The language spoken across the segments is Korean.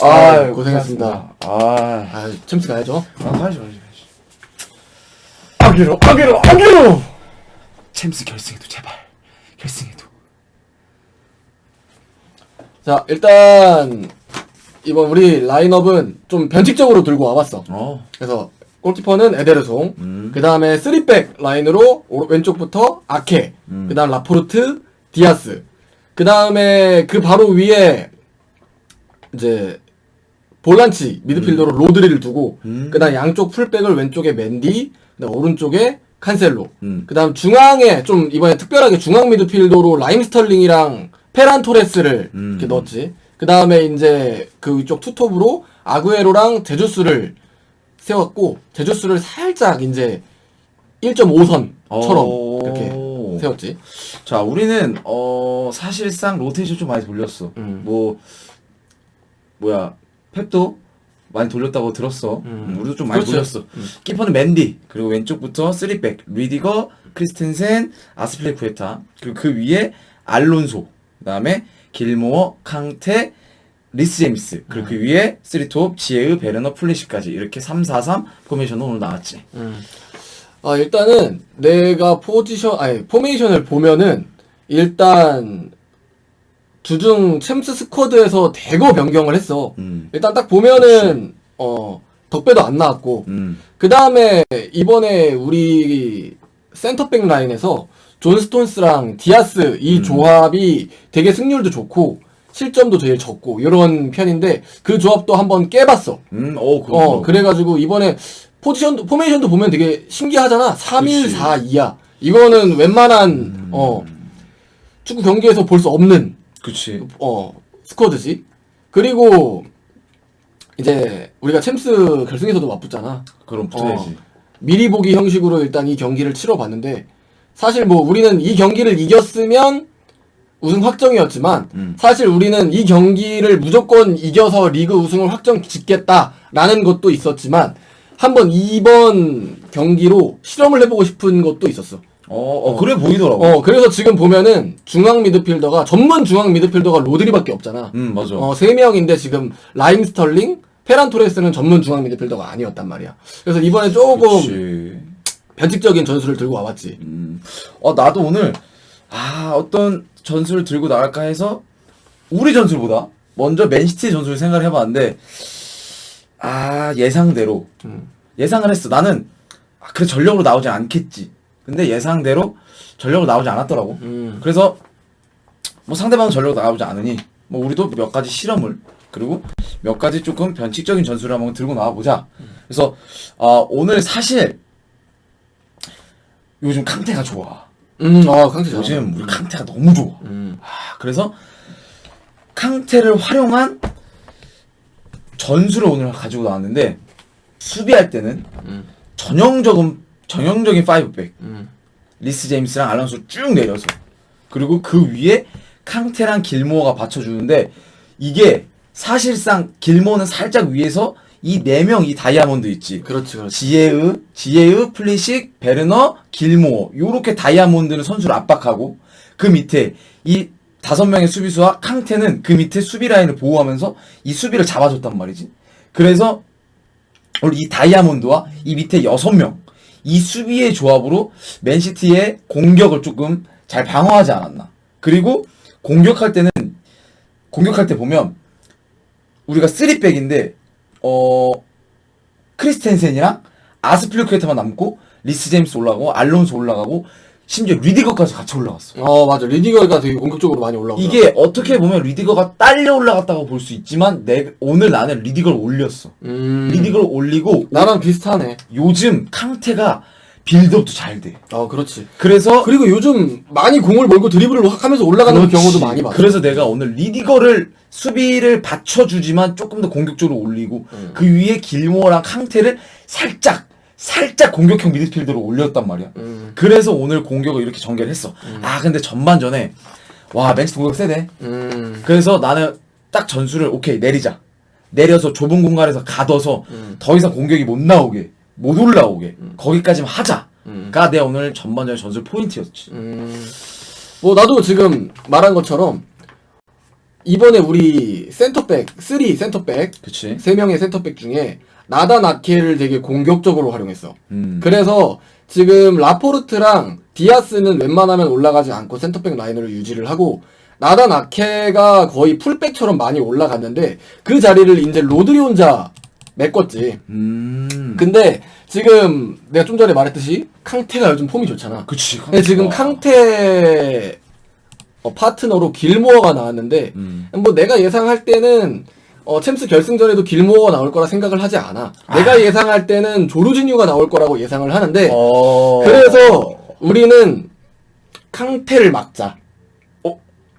아, 고생했습니다. 아, 아, 챔스 가야죠. 아 가야죠, 가야죠. 가야죠. 아기로, 아기로, 아기로! 챔스 결승에도 제발 결승에도. 자, 일단, 이번 우리 라인업은 좀 변칙적으로 들고 와봤어. 어. 그래서, 골키퍼는 에데르송, 음. 그 다음에 3백 라인으로 오른- 왼쪽부터 아케, 음. 그 다음 라포르트, 디아스, 그 다음에 그 바로 위에 이제 볼란치 미드필더로 로드리를 두고 음. 그 다음 양쪽 풀백을 왼쪽에 맨디, 그 다음 오른쪽에 칸셀로, 음. 그 다음 중앙에 좀 이번에 특별하게 중앙 미드필더로 라임 스털링이랑 페란 토레스를 음. 이렇게 넣었지. 그 다음에 이제 그 위쪽 투톱으로 아구에로랑 제주스를 세웠고 제주스를 살짝 이제 1.5선처럼 오. 이렇게 세웠지. 자, 우리는 어 사실상 로테이션 좀 많이 돌렸어. 음. 뭐 뭐야 펩도 많이 돌렸다고 들었어. 음. 음, 우리도 좀 많이 그렇죠. 돌렸어. 키퍼는 맨디 그리고 왼쪽부터 3백 리디거, 크리스텐센, 아스필레쿠에타 그리고 그 위에 알론소 그다음에 길모어, 캉테, 리스 제임스 그리고 음. 그 위에 쓰리톱, 지에으, 베르너, 플리시까지 이렇게 3-4-3 포메이션으로 오늘 나왔지. 아 일단은 내가 포지션 아니 포메이션을 보면은 일단 주중 챔스 스쿼드에서 대거 변경을 했어. 음. 일단 딱 보면은 어 덕배도 안 나왔고 음. 그 다음에 이번에 우리 센터백 라인에서 존 스톤스랑 디아스 이 조합이 되게 승률도 좋고 실점도 제일 적고 이런 편인데 그 조합도 한번 깨봤어. 음. 어, 그거. 어 그래가지고 이번에 포지션도 포메이션도 보면 되게 신기하잖아. 3-1-4-2야. 이거는 웬만한 어 축구 경기에서 볼 수 없는 그치. 어 스쿼드지. 그리고 이제 우리가 챔스 결승에서도 맞붙잖아. 그럼 붙어야지. 미리 보기 형식으로 일단 이 경기를 치러봤는데 사실 뭐 우리는 이 경기를 이겼으면 우승 확정이었지만 음. 사실 우리는 이 경기를 무조건 이겨서 리그 우승을 확정 짓겠다라는 것도 있었지만 한번 이번 경기로 실험을 해보고 싶은 것도 있었어. 어, 어, 그래 보이더라고. 어 그래서 지금 보면은 중앙 미드필더가 전문 중앙 미드필더가 로드리밖에 없잖아. 음, 맞아. 어, 세 명인데 지금 라임 스털링, 페란 토레스는 전문 중앙 미드필더가 아니었단 말이야. 그래서 이번에 조금 그치. 변칙적인 전술을 들고 와봤지. 음. 어, 나도 오늘, 아, 어떤 전술을 들고 나갈까 해서, 우리 전술보다 먼저 맨시티 전술을 생각을 해봤는데, 아, 예상대로. 음. 예상을 했어. 나는, 아, 그래, 전력으로 나오지 않겠지. 근데 예상대로 전력으로 나오지 않았더라고. 음. 그래서, 뭐 상대방은 전력으로 나오지 않으니, 뭐 우리도 몇 가지 실험을, 그리고 몇 가지 조금 변칙적인 전술을 한번 들고 나와보자. 그래서, 아, 오늘 사실, 요즘 캉테가 좋아. 음, 아, 강태 잘. 요즘 우리 캉테가 너무 좋아. 음. 아, 그래서 캉테를 활용한 전술을 오늘 가지고 나왔는데 수비할 때는 음. 전형적인 전형적인 5백 음. 리스 제임스랑 알론소 쭉 내려서 그리고 그 위에 캉테랑 길모어가 받쳐주는데 이게 사실상 길모어는 살짝 위에서 이 네 명 이 다이아몬드 있지 그렇지, 그렇지. 지에으, 지에으, 플리식, 베르너, 길모어 요렇게 다이아몬드는 선수를 압박하고 그 밑에 이 다섯 명의 수비수와 캉테는 그 밑에 수비 라인을 보호하면서 이 수비를 잡아줬단 말이지. 그래서 우리 이 다이아몬드와 이 밑에 여섯 명 이 수비의 조합으로 맨시티의 공격을 조금 잘 방어하지 않았나. 그리고 공격할 때는 공격할 때 보면 우리가 3백인데 어 크리스텐센이랑 아스플리크에타만 남고 리스 제임스 올라가고 알론소 올라가고 심지어 리디거까지 같이 올라갔어. 어, 맞아. 리디거가 되게 공격적으로 많이 올라오고. 이게 어떻게 보면 리디거가 딸려 올라갔다고 볼 수 있지만 내 오늘 나는 리디거를 올렸어. 음. 리디거를 올리고 나랑 비슷하네. 요즘 캉테가 빌드업도 잘 돼. 어, 그렇지. 그래서 그리고 요즘 많이 공을 몰고 드리블을 확 하면서 올라가는 그렇지. 경우도 많이 봤어. 그래서 내가 오늘 리디거를 수비를 받쳐주지만 조금 더 공격적으로 올리고 음. 그 위에 길모어랑 캉테를 살짝 살짝 공격형 미드필더로 올렸단 말이야. 음. 그래서 오늘 공격을 이렇게 전개를 했어. 아 근데 전반전에 와 맨시티 공격 세네. 음. 그래서 나는 딱 전술을 오케이 내리자. 내려서 좁은 공간에서 가둬서 음. 더 이상 공격이 못 나오게 못 올라오게 거기까지만 하자가 음. 내 오늘 전반전의 전술 포인트였지. 음. 뭐 나도 지금 말한 것처럼 이번에 우리 센터백 3 센터백 그치. 세 명의 센터백 중에 나단 아케를 되게 공격적으로 활용했어. 음. 그래서 지금 라포르트랑 디아스는 웬만하면 올라가지 않고 센터백 라인으로 유지를 하고 나단 아케가 거의 풀백처럼 많이 올라갔는데 그 자리를 이제 로드리 혼자 메꿨지. 음. 근데 지금 내가 좀 전에 말했듯이 캉테가 요즘 폼이 좋잖아. 그치. 근데 지금 캉테 어, 파트너로 길모어가 나왔는데 음. 뭐 내가 예상할 때는 어, 챔스 결승전에도 길모어가 나올 거라 생각을 하지 않아. 내가 예상할 때는 조르지뉴가 나올 거라고 예상을 하는데 어. 그래서 우리는 캉테를 막자.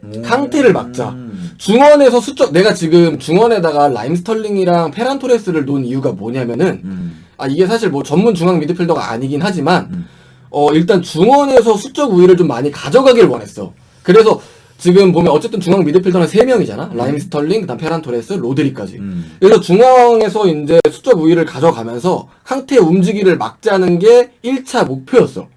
음. 캉테를 막자. 중원에서 수적 내가 지금 중원에다가 라임 스털링이랑 페란 토레스를 놓은 이유가 뭐냐면은 음. 아 이게 사실 뭐 전문 중앙 미드필더가 아니긴 하지만 음. 어 일단 중원에서 수적 우위를 좀 많이 가져가길 원했어. 그래서 지금 보면 어쨌든 중앙 미드필더는 3명이잖아. 라임 스털링, 그다음 페란 토레스, 로드리까지. 음. 그래서 중앙에서 이제 수적 우위를 가져가면서 캉테의 움직이를 막자는 게 1차 목표였어.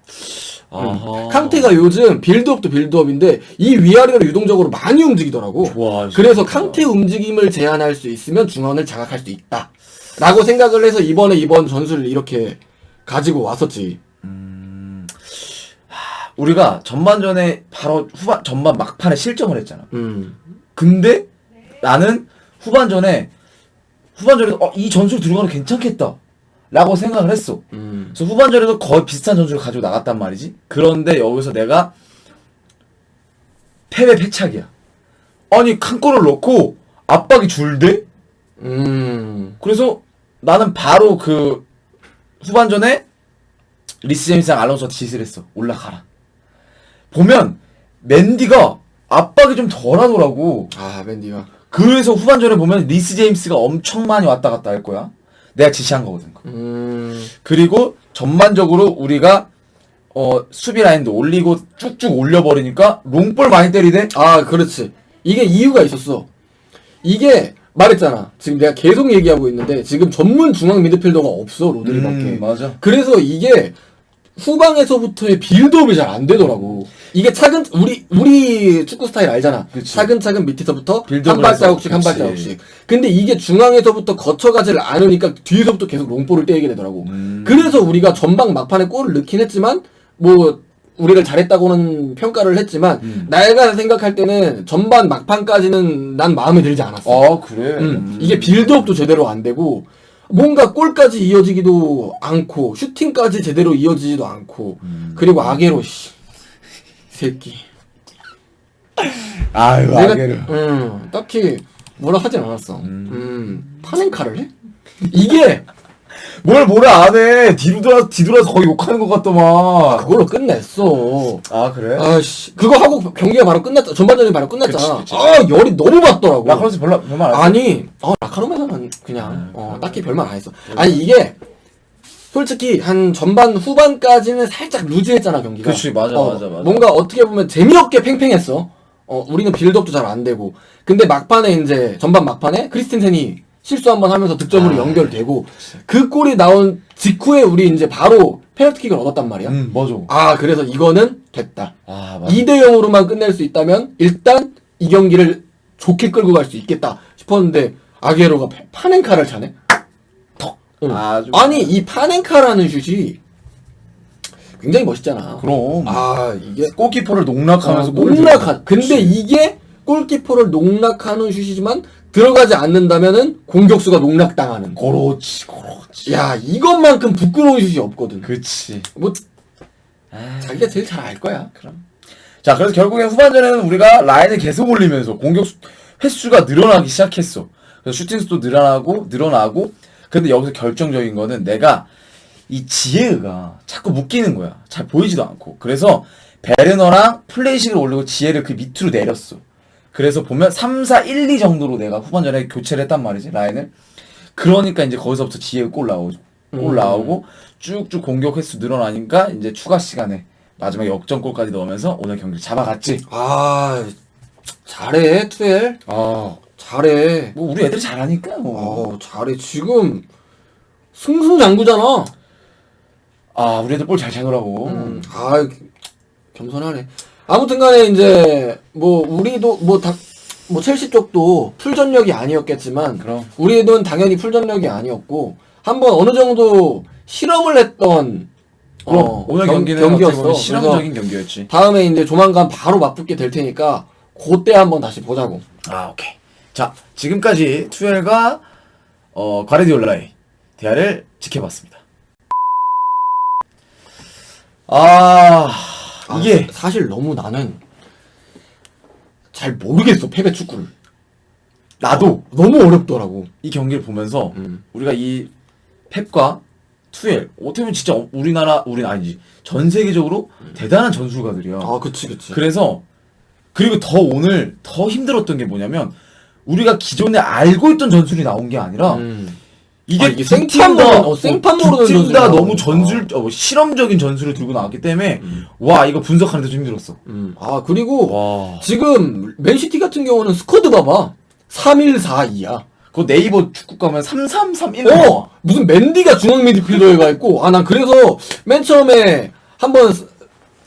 아하. 캉테가 요즘 빌드업도 빌드업인데 이 위아래로 유동적으로 많이 움직이더라고. 좋아. 그래서 캉테 움직임을 제한할 수 있으면 중원을 장악할 수 있다. 라고 생각을 해서 이번에 이번 전술을 이렇게 가지고 왔었지. 우리가 전반전에 바로 후반 전반 막판에 실점을 했잖아. 음. 근데 나는 후반전에 후반전에 어, 이 전술 들어가면 괜찮겠다. 라고 생각을 했어. 음. 그래서 후반전에도 거의 비슷한 전술을 가지고 나갔단 말이지. 그런데 여기서 내가 패배 패착이야. 아니 한 골을 넣고 압박이 줄대? 음. 그래서 나는 바로 그 후반전에 리스 제임스랑 알론소한테 지시를 했어. 올라가라. 보면 맨디가 압박이 좀 덜하더라고. 아, 맨디가. 그래서 후반전에 보면 리스 제임스가 엄청 많이 왔다 갔다 할 거야. 내가 지시한 거거든. 음. 그리고 전반적으로 우리가 어 수비 라인도 올리고 쭉쭉 올려버리니까 롱볼 많이 때리대. 아, 그렇지. 이게 이유가 있었어. 이게 말했잖아. 지금 내가 계속 얘기하고 있는데 지금 전문 중앙 미드필더가 없어 로드리밖에. 음, 맞아. 그래서 이게 후방에서부터의 빌드업이 잘 안 되더라고. 이게 차근 우리 우리 축구 스타일 알잖아. 그치. 차근차근 밑에서부터 빌드업을 한 발자국씩 해서, 한 그치. 발자국씩. 근데 이게 중앙에서부터 거쳐가지를 않으니까 뒤에서부터 계속 롱볼을 때리게 되더라고. 음. 그래서 우리가 전방 막판에 골을 넣긴 했지만 뭐 우리를 잘했다고는 평가를 했지만 음. 내가 생각할 때는 전반 막판까지는 난 마음에 들지 않았어. 아 그래. 음, 이게 빌드업도 제대로 안 되고 뭔가 골까지 이어지기도 않고 슈팅까지 제대로 이어지지도 않고 음. 그리고 아게로 씨 새끼 아유 내가 아게르. 음, 딱히 뭐라 하진 않았어 음. 음, 파넨카를 해? 이게 뭘 뭐라 안 해. 뒤로 돌아서 뒤돌아서 거의 욕하는 것 같더만. 그걸로 끝냈어 아 그래? 아씨 그거 하고 경기가 바로 끝났다 전반전이 바로 끝났잖아 그치, 그치. 아 열이 너무 받더라고 라크로스 별로 별말 안 했어. 아니, 어, 라카로메는 그냥, 아, 어. 딱히 별말 안 했어. 아니, 이게, 솔직히, 한 전반 후반까지는 살짝 루즈했잖아, 경기가. 그치, 맞아, 어, 맞아, 맞아. 뭔가 어떻게 보면 재미없게 팽팽했어. 어, 우리는 빌드업도 잘 안 되고. 근데 막판에 이제, 전반 막판에 크리스틴센이 실수 한 번 하면서 득점으로 아, 연결되고, 그 골이 나온 직후에 우리 이제 바로 페널티킥을 얻었단 말이야. 음 맞아. 아, 그래서 이거는 됐다. 아 맞아. 2대 0으로만 끝낼 수 있다면 일단 이 경기를 좋게 끌고 갈 수 있겠다 싶었는데 아게로가 파- 파넨카를 차네. 턱. 응. 아주- 아니 이 파넨카라는 슛이 굉장히 멋있잖아. 그럼. 아 이게 골키퍼를 농락하면서 아, 골을 농락한. 근데 이게 골키퍼를 농락하는 슛이지만 들어가지 않는다면은 공격수가 농락당하는. 그렇지 그렇지. 야 이것만큼 부끄러운 슛이 없거든. 그치. 뭐 아, 자기가 제일 잘 알 거야. 그럼. 자, 그래서 결국엔 후반전에는 우리가 라인을 계속 올리면서 공격 수- 횟수가 늘어나기 시작했어. 그래서 슈팅 수도 늘어나고, 늘어나고, 근데 여기서 결정적인 거는 내가 이 지혜가 자꾸 묶이는 거야. 잘 보이지도 않고. 그래서 베르너랑 플레이식을 올리고 지혜를 그 밑으로 내렸어. 그래서 보면 3, 4, 1, 2 정도로 내가 후반전에 교체를 했단 말이지, 라인을. 그러니까 이제 거기서부터 지혜가 골 나오죠. 골 음. 나오고, 쭉쭉 공격 횟수 늘어나니까 이제 추가 시간에 마지막 역전골까지 넣으면서 오늘 경기를 잡아갔지. 아 잘해 투엘. 아, 잘해. 뭐 우리 애들이 잘하니까 뭐. 어, 잘해. 지금 승승장구잖아. 아, 우리 애들 볼 잘 차더라고. 음, 아, 겸손하네. 아무튼간에 이제 뭐 우리도 뭐다뭐 첼시 쪽도 풀 전력이 아니었겠지만 그럼. 우리는 당연히 풀 전력이 아니었고 한번 어느 정도 실험을 했던 그럼 어, 오늘 경- 경기는 경기였어. 실험적인 경기였지. 다음에 이제 조만간 바로 맞붙게 될 테니까 그때 한번 다시 보자고. 아, 오케이. 자, 지금까지 투엘과 어, 과레디올라의 대화를 지켜봤습니다. 아, 아, 이게 사- 사실 너무 나는 잘 모르겠어 패배 축구를. 나도 너무 어렵더라고. 이 경기를 보면서 음. 우리가 이 펩과 투엘 어떻게 보면 진짜 우리나라 우리 아니지 전 세계적으로 대단한 전술가들이야. 아 그치 그치. 그래서 그리고 더 오늘 더 힘들었던 게 뭐냐면 우리가 기존에 알고 있던 전술이 나온 게 아니라 음. 이게 아, 이게 두 생판 팀 다- 모르는- 어, 생판 모르는 두팀 전술이 다 나오는 너무. 전술 어, 실험적인 전술을 들고 나왔기 때문에 와 이거 분석하는데 좀 힘들었어. 음. 아 그리고 와 지금 맨시티 같은 경우는 스쿼드 봐봐. 3-1-4-2야. 그 네이버 축구 가면 3331 어 무슨 맨디가 중앙 미드필더에가 있고 아 난 그래서 맨 처음에 한번 스-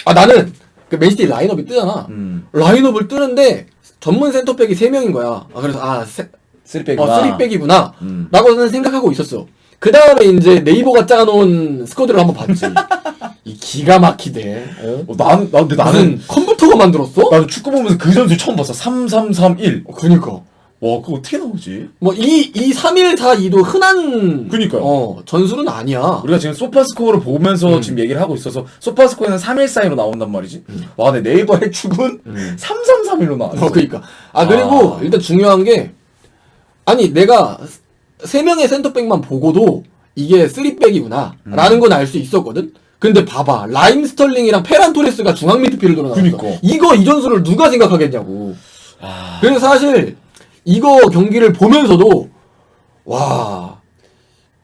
아 나는 그 맨시티 라인업이 뜨잖아. 음 라인업을 뜨는데 전문 센터백이 3명인 거야. 아 그래서 아 세, 쓰리백이구나. 어, 쓰리백이구나. 음. 라고는 생각하고 있었어. 그 다음에 이제 네이버가 짜놓은 스쿼드를 한번 봤지. 이 기가 막히대. 어? 어, 나는 나 근데 나는 컴퓨터가 만들었어? 나는 축구 보면서 그 전술 처음 봤어. 3331. 어, 그니까. 와 그거 어떻게 나오지? 뭐, 이, 이 3-1-4-2도 흔한. 그니까요. 어, 전술은 아니야. 우리가 지금 소파스코어를 보면서 음. 지금 얘기를 하고 있어서 소파스코어는 314로 나온단 말이지. 와, 근데 네이버 해축은 음. 3331로 나왔어. 어, 그니까. 아, 그리고 아. 일단 중요한 게, 아니, 내가 세 명의 센터백만 보고도 이게 쓰리백이구나. 음. 라는 건 알 수 있었거든? 근데 봐봐. 라임 스털링이랑 페란 토레스가 중앙 미드필더로 나왔어. 그니까. 이거 이 전술을 누가 생각하겠냐고. 아, 그래서 사실 이거 경기를 보면서도 와.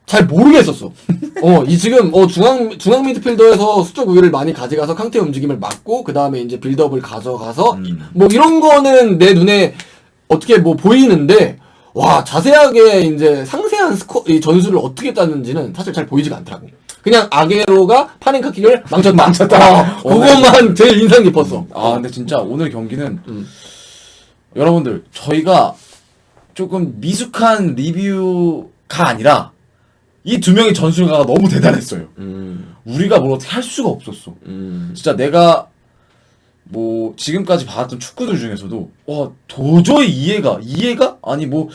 잘 모르겠었어. 어, 이 지금 어 중앙 중앙 미드필더에서 수적 우위를 많이 가져가서 캉테 움직임을 막고 그 다음에 이제 빌드업을 가져가서 음. 뭐 이런 거는 내 눈에 어떻게 뭐 보이는데 와 자세하게 이제 상세한 스코 이 전술을 어떻게 짰는지는 사실 잘 보이지가 않더라고. 그냥 아게로가 파넨카킥을 망쳤다. 망쳤다. 어, 그것만 제일 인상 깊었어. 아, 근데 진짜 오늘 경기는 음. 여러분들 저희가 조금 미숙한 리뷰가 아니라 이 두 명의 전술가가 너무 대단했어요. 음, 우리가 뭘 어떻게 할 수가 없었어. 음. 진짜 내가 뭐 지금까지 봤던 축구들 중에서도 와 도저히 이해가 이해가 아니 뭐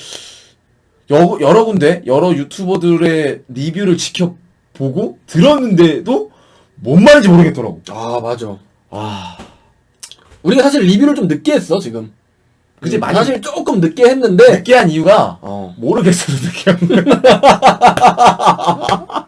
여, 여러 군데 여러 유튜버들의 리뷰를 지켜보고 들었는데도 뭔 말인지 모르겠더라고. 아 맞아. 아 우리가 사실 리뷰를 좀 늦게 했어 지금. 그치, 음, 많이- 사실 조금 늦게 했는데. 느끼한 이유가 어 모르겠어도 느끼한 거야.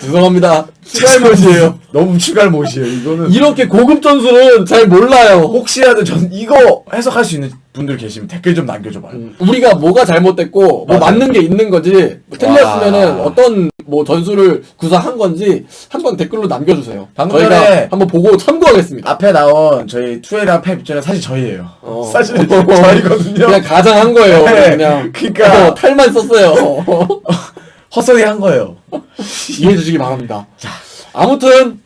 죄송합니다. 추갈못이에요. 너무 추가할 못이에요. 이거는 이렇게 고급 전술은 잘 몰라요. 혹시라도 전 이거 해석할 수 있는 분들 계시면 댓글 좀 남겨줘봐요. 음, 우리가 뭐가 잘못됐고 뭐 맞아요. 맞는 게 있는 거지 뭐 틀렸으면은 와. 어떤 뭐 전술을 구사한 건지 한번 댓글로 남겨주세요. 방금 저희가 전에 한번 보고 참고하겠습니다. 앞에 나온 저희 투에랑 펩 입장은 사실 저희예요. 어. 사실 저희거든요. 그냥 가장한 거예요. 네, 그냥 그러니까. 어, 탈만 썼어요. 헛소리 한 거예요. 이해해 주시기 바랍니다. 아무튼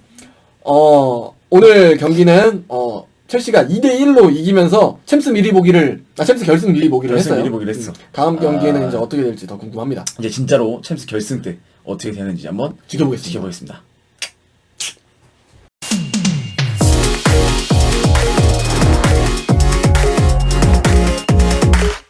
어 오늘 경기는 어 첼시가 2대 1로 이기면서 챔스 미리 보기를 아 챔스 결승 미리 보기를 결승 했어요. 미리 보기를 했어. 음, 다음 경기에는 아. 이제 어떻게 될지 더 궁금합니다. 이제 진짜로 챔스 결승 때 어떻게 되는지 한번 지켜보겠습니다. 지켜보겠습니다.